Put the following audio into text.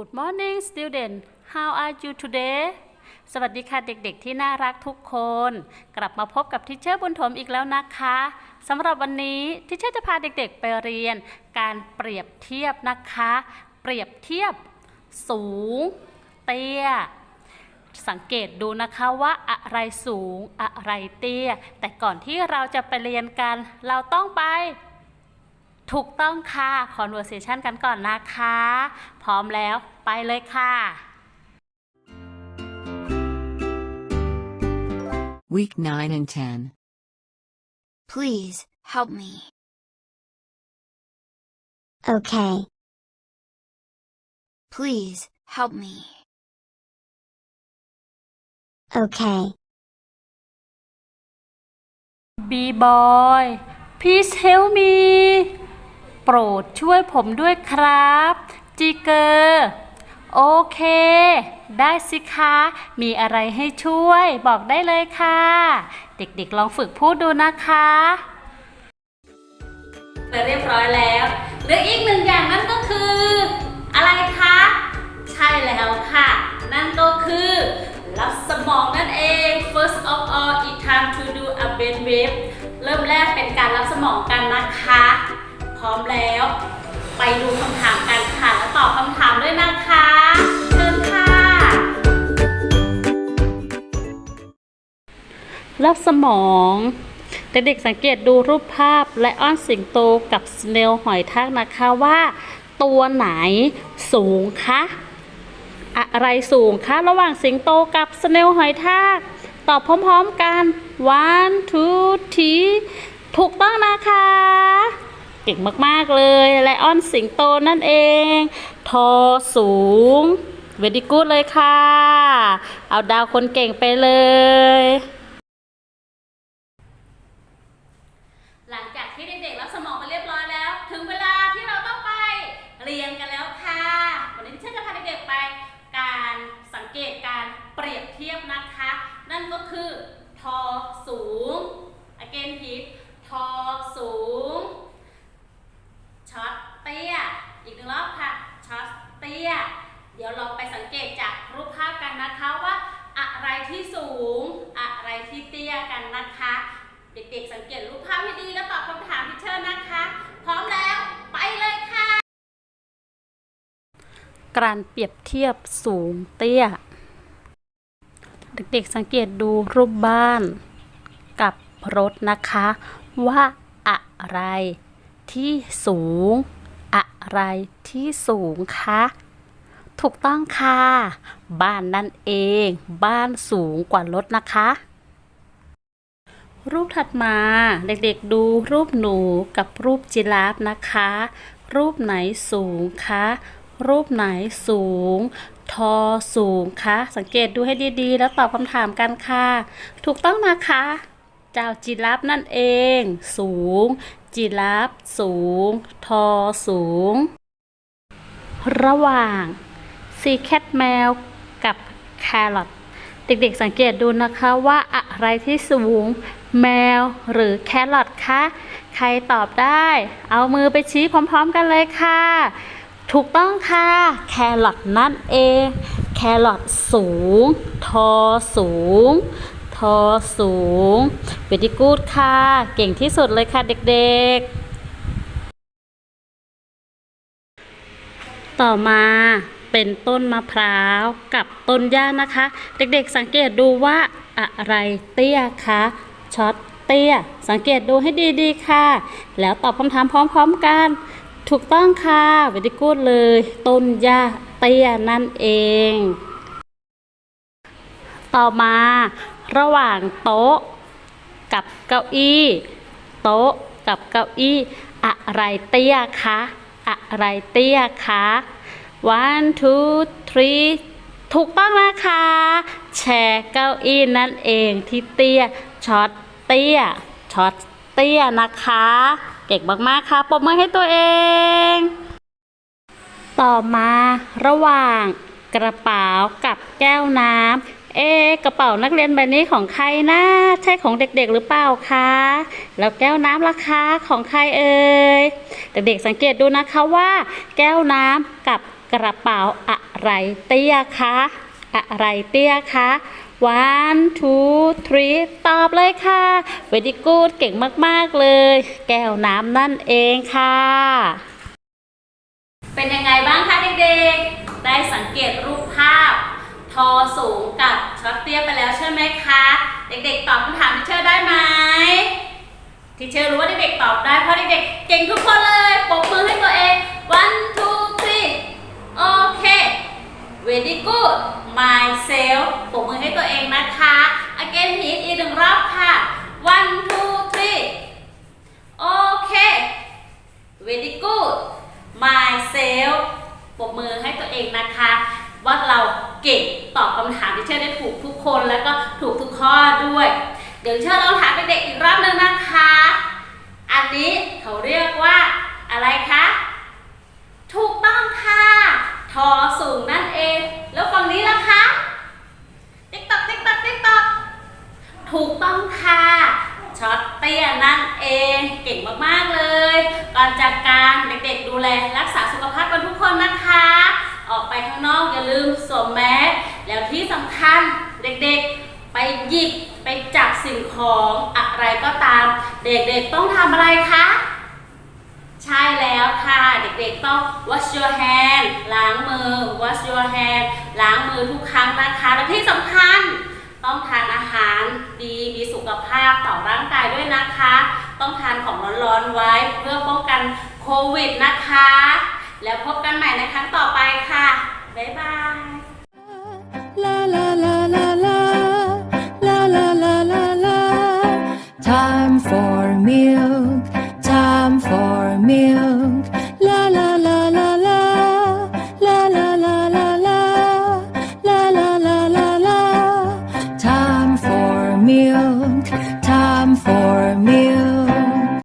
Good morning student how are you today สวัสดีค่ะเด็กๆที่น่ารักทุกคน กลับมาพบกับทิเชอร์บุญถมอีกแล้วนะคะสำหรับวันนี้ทิเชอร์จะพาเด็กๆไปเรียน การเปรียบเทียบนะคะ เปรียบเทียบ สูง เตี้ย สังเกตดูนะคะว่าอะไรสูงอะไรเตี้ย แต่ก่อนที่เราจะไปเรียนกัน เราต้องไป ถูกต้องค่ะ conversation กันก่อนนะคะ พร้อมแล้วไปเลยค่ะ Week 9 and 10. Please, help me. Okay. Please, help me. Okay. B boy please help me โปรดช่วยผมด้วยครับ จีเกอร์โอเค ได้สิคะ มีอะไรให้ช่วยบอกได้เลยค่ะ เด็กๆลองฝึกพูดดูนะคะเรียบร้อยแล้วเหลืออีกหนึ่งอย่างนั่นก็คือ อะไรคะ ใช่แล้วค่ะ นั่นก็คือ รับสมองนั่นเอง first of all it's time to do a brain wave เริ่มแรกเป็นการรับสมองกันนะคะ ร้อมแล้ว ไปดูคำถามกันค่ะแล้วตอบคำถามด้วยนะคะเชิญค่ะรับสมองเด็กๆสังเกตดูรูปภาพและอ้อนสิงโตกับสเนลหอยทากนะคะว่า ตัวไหนสูงคะอะไรสูงคะระหว่างสิงโตกับสเนลหอยทากตอบพร้อมๆกัน one two three ถูกต้องนะคะ เก่งมากๆเลยไลออนสิงโตนั่นเอง ทอสูงเวดีกูดเลยค่ะ เอาดาวคนเก่งไปเลย หลังจากที่เด็กๆรับสมองไปเรียบร้อยแล้ว ถึงเวลาที่เราต้องไปเรียนกันแล้วค่ะ วันนี้ฉันจะพาเด็กๆไปการสังเกตการเปรียบเทียบนะคะ นั่นก็คือ ทอสูง again h i ทอสูง เตี้ย อีกหนึ่งรอบค่ะช็อตเตี้ย เดี๋ยวเราไปสังเกตจากรูปภาพกันนะคะว่า อะไรที่สูง อะไรที่เตี้ยกันนะคะ เด็กๆสังเกตรูปภาพให้ดีแล้วตอบคำถามที่เชิญนะคะ พร้อมแล้วไปเลยค่ะ การเปรียบเทียบสูงเตี้ย เด็กๆสังเกตดูรูปบ้านกับรถนะคะ ว่าอะไรที่สูง อะไรที่สูงคะถูกต้องค่ะ บ้านนั่นเอง บ้านสูงกว่ารถนะคะ รูปถัดมาเด็กๆดูรูปหนูกับรูปจิราฟนะคะ รูปไหนสูงคะ รูปไหนสูง ทอสูงคะ สังเกตดูให้ดีๆ แล้วตอบคำถามกันค่ะ ถูกต้องนะคะ เจ้าจิราฟนั่นเอง สูง จิราฟสูง ทอสูง ระหว่างซีแคทแมวกับแครอทเด็กๆสังเกตดูนะคะว่าอะไรที่สูงแมวหรือแครอทคะ ใครตอบได้ เอามือไปชี้พร้อมๆกันเลยค่ะ ถูกต้องค่ะ แครอทนั่นเอง แครอทสูง ทอสูง อสูงเวดีกูดค่ะ เก่งที่สุดเลยค่ะเด็กๆ ต่อมาเป็นต้นมะพร้าวกับต้นหญ้านะคะ เด็กๆสังเกตดูว่าอะไรเตี้ยคะช็อตเตี้ย สังเกตดูให้ดีๆค่ะ แล้วตอบคำถามพร้อมๆกัน ถูกต้องค่ะเวดีกูดเลย ต้นหญ้าเตี้ยนั่นเอง ต่อมา ระหว่างโต๊ะ กับเก้าอี้ โต๊ะกับเก้าอี้ อะไรเตี้ยคะอะไรเตี้ยคะ one two three ถูกต้องนะคะ แชร์เก้าอี้นั่นเองที่เตี้ยช็อตเตี้ยช็อตเตี้ยนะคะ เก่งมากๆค่ะปรบมือให้ตัวเอง ต่อมาระหว่างกระเป๋ากับแก้วน้ำ เอกระเป๋านักเรียนใบนี้ของใครนะใช่ของเด็กๆหรือเปล่าคะแล้วแก้วน้ำราคาของใครเอ่ยเด็กๆสังเกตดูนะคะว่า แก้วน้ำกับกกระเป๋าอะไรเตี้ยคะอะไรเตี้ยคะ one two three ตอบเลยค่ะ very good เก่งมากๆเลย แก้วน้ำนั่นเองค่ะ เป็นยังไงบ้างคะเด็กๆ ได้สังเกตรูปภาพ ทอสูงกับช็อตเตี้ยไปแล้วใช่ไหมคะ เด็กๆตอบคำถามที่เชอร์ได้ไหมที่เชอร์รู้ว่าเด็กๆตอบได้เพราะเด็กๆเก่งทุกคนเลยปรบมือให้ตัวเอง one two three โอเค very good myself ปรบมือให้ตัวเองนะคะ again พีทอีกหนึ่งรอบค่ะ one two three โอเค very good myself ปรบมือให้ตัวเองนะคะ ว่าเราเก่งตอบคำถามที่เชื่อได้ถูกทุกคนแล้วก็ถูกทุกข้อด้วย เดี๋ยวเชื่อลองถามเด็กๆอีกรอบหนึงนะคะ อันนี้เขาเรียกว่าอะไรคะ ถูกต้องค่ะทอสูงนั่นเอง แล้วฝั่งนี้ล่ะคะติ๊กตอกติ๊กตอกติ๊กตอกถูกต้องค่ะช็อตเตี้ยนั่นเองเก่งมากๆเลย ก่อนจากการเด็กๆดูแลรักษาสุขภาพกันทุกคนนะคะ ออกไปข้างนอกอย่าลืมสวมแมสแล้ว ที่สำคัญเด็กๆไปหยิบไปจับสิ่งของอะไรก็ตาม เด็กๆต้องทำอะไรคะ ใช่แล้วค่ะ เด็กๆต้อง wash your hand ล้างมือ wash your hand ล้างมือทุกครั้งนะคะและที่สำคัญต้องทานอาหารดีมีสุขภาพต่อร่างกายด้วยนะคะ ต้องทานของร้อนๆไว้เพื่อป้องกันโควิดนะคะ แล้วพบกันใหม่ในครั้งต่อไปค่ะ บ๊ายบาย 流。